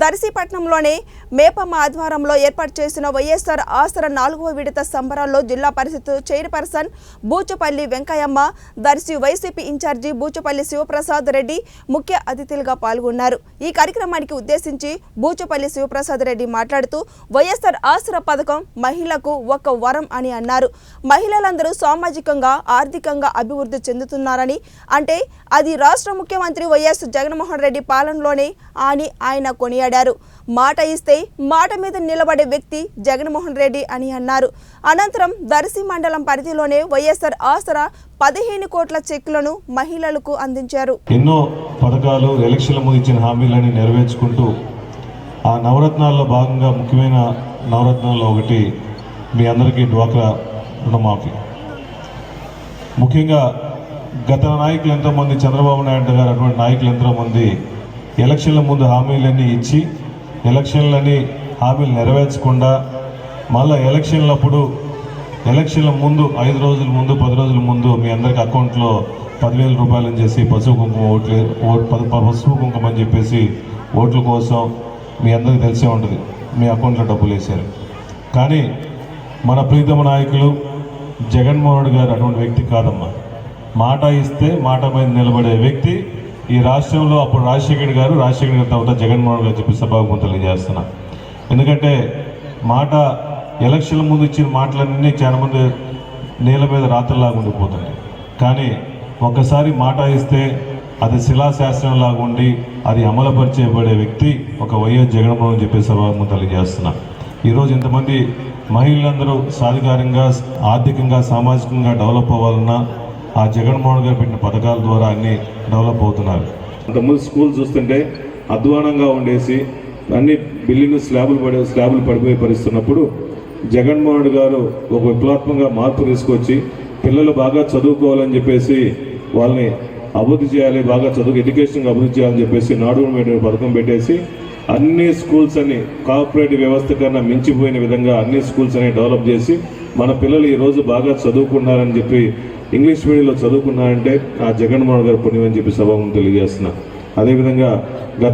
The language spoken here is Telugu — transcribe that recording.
దర్శీపట్నంలోని మేపమ్మ ఆధ్వర్యంలో ఏర్పాటు చేసిన వైఎస్ఆర్ ఆసరా నాలుగవ విడత సంబరాల్లో జిల్లా పరిషత్ chairperson Buchapalli Venkayyamma Darsi YCP incharge Buchapalli Sivaprasad Reddy ముఖ్య అతిథులుగా పాల్గొన్నారు. ఈ కార్యక్రమానికి ఉద్దేశించి బూచపల్లి శివప్రసాద్ రెడ్డి మాట్లాడుతూ వైఎస్ఆర్ ఆసరా పథకం మహిళకు ఒక వరం అని అన్నారు. మహిళలందరూ సామాజికంగా ఆర్థికంగా అభివృద్ధి చెందుతున్నారని అంటే అది రాష్ట్ర ముఖ్యమంత్రి వైఎస్ జగన్మోహన్ రెడ్డి పాలనలోనే అని ఆయన కొని కొనియాడారు. మాట ఇస్తే మాట మీద నిలబడే వ్యక్తి జగన్మోహన్ రెడ్డి అని అన్నారు. అనంతరం దర్శి మండలం పరిధిలోనే వైఎస్ఆర్ ఆసరా పదిహేను కోట్ల చెక్కులను మహిళలకు అందించారు. ఎన్నో పథకాలు ఎలక్షన్ల ముందు ఇచ్చిన హామీలని నెరవేర్చుకుంటూ ఆ నవరత్నాల్లో భాగంగా ముఖ్యమైన నవరత్నాల్లో ఒకటి మీ అందరికీ డ్వాక్రా రుణమాఫీ. ముఖ్యంగా గత నాయకులు ఎంతోమంది చంద్రబాబు నాయుడు గారు అటువంటి నాయకులు ఎంతోమంది ఎలక్షన్ల ముందు హామీలన్నీ ఇచ్చి ఎలక్షన్లని హామీలు నెరవేర్చకుండా మళ్ళీ ఎలక్షన్లప్పుడు ఎలక్షన్ల ముందు ఐదు రోజుల ముందు పది రోజుల ముందు మీ అందరికి అకౌంట్లో పదివేల రూపాయలని చేసి పసుపు కుంకుమ ఓట్లు ఓటు పసుపు కుంకుమ అని చెప్పేసి ఓట్ల కోసం మీ అందరికి తెలిసే ఉంటుంది. మీ అకౌంట్లో డబ్బులు వేశారు. కానీ మన ప్రీతమ నాయకులు జగన్మోహన్ రెడ్డి గారు అటువంటి వ్యక్తి కాదమ్మా. మాట ఇస్తే మాట మీద నిలబడే వ్యక్తి ఈ రాష్ట్రంలో అప్పుడు రాజశేఖర్ గారు రాజశేఖర్ గారి తర్వాత జగన్మోహన్ గారు చెప్పి సభాముఖం తెలియజేస్తున్నా. ఎందుకంటే మాట ఎలక్షన్ల ముందు ఇచ్చిన మాటలన్నీ చాలామంది నేల మీద రాత్రిలాగా ఉండిపోతుంది కానీ ఒక్కసారి మాట ఇస్తే అది శిలాశాస్త్రంలాగా ఉండి అది అమలుపరిచేయబడే వ్యక్తి ఒక వైఎస్ జగన్మోహన్ చెప్పి సభాముఖం తెలియజేస్తున్నా. ఈరోజు ఇంతమంది మహిళలందరూ సాధికారంగా ఆర్థికంగా సామాజికంగా డెవలప్ అవ్వాలన్నా ఆ జగన్మోహన్ గారు పెట్టిన పథకాల ద్వారా అన్ని డెవలప్ అవుతున్నారు. అంతకుముందు స్కూల్ చూస్తుంటే అధ్వానంగా ఉండేసి అన్ని బిల్డింగ్ స్లాబులు పడే స్లాబులు పడిపోయి పరిస్తున్నప్పుడు జగన్మోహన్ గారు ఒక విప్లవాత్మకంగా మార్పు తీసుకొచ్చి పిల్లలు బాగా చదువుకోవాలని చెప్పేసి వాళ్ళని అభివృద్ధి చేయాలి బాగా చదువు ఎడ్యుకేషన్ అభివృద్ధి చేయాలని చెప్పేసి నాడు పథకం పెట్టేసి అన్ని స్కూల్స్ అని కార్పొరేట్ వ్యవస్థ కన్నా మించిపోయిన విధంగా అన్ని స్కూల్స్ అని డెవలప్ చేసి మన పిల్లలు ఈరోజు బాగా చదువుకున్నారని చెప్పి ఇంగ్లీష్ మీడియంలో చదువుకున్నారంటే ఆ జగన్మోహన్ గారు పుణ్యమని చెప్పి సభ తెలియజేస్తున్నా. అదేవిధంగా గత